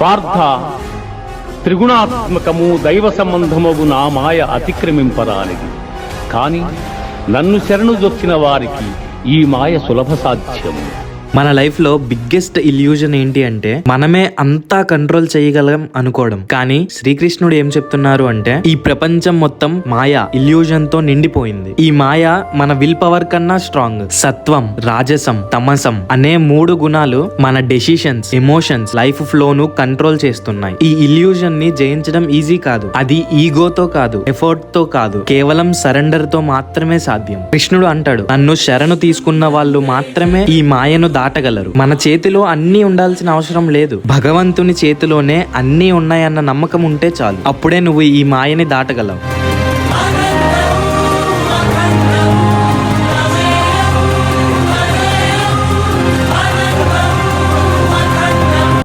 పార్థ త్రిగుణాత్మకము దైవ సంబంధమగు నా మాయ అతిక్రమింపరానిది. కాని నన్ను శరణు దొక్కిన వారికి ఈ మాయ సులభ సాధ్యము. మన లైఫ్లో బిగ్గెస్ట్ ఇల్యూజన్ ఏంటి అంటే మనమే అంతా కంట్రోల్ చేయగలం అనుకోవడం. కానీ శ్రీకృష్ణుడు ఏం చెప్తున్నారు అంటే ఈ ప్రపంచం మొత్తం మాయ ఇల్యూజన్తో నిండిపోయింది. ఈ మాయ మన విల్ పవర్ కన్నా స్ట్రాంగ్ సత్వం రాజసం తమసం అనే మూడు గుణాలు మన డెసిషన్స్ ఎమోషన్స్ లైఫ్ ఫ్లోను కంట్రోల్ చేస్తున్నాయి. ఈ ఇల్యూజన్ని జయించడం ఈజీ కాదు. అది ఈగోతో కాదు ఎఫర్ట్తో కాదు. కేవలం సరెండర్తో మాత్రమే సాధ్యం. కృష్ణుడు అంటాడు నన్ను శరణు తీసుకున్న వాళ్ళు మాత్రమే ఈ మాయను దాటగలరు. మన చేతిలో అన్నీ ఉండాల్సిన అవసరం లేదు. భగవంతుని చేతిలోనే అన్నీ ఉన్నాయన్న నమ్మకం ఉంటే చాలు. అప్పుడే నువ్వు ఈ మాయని దాటగలవు.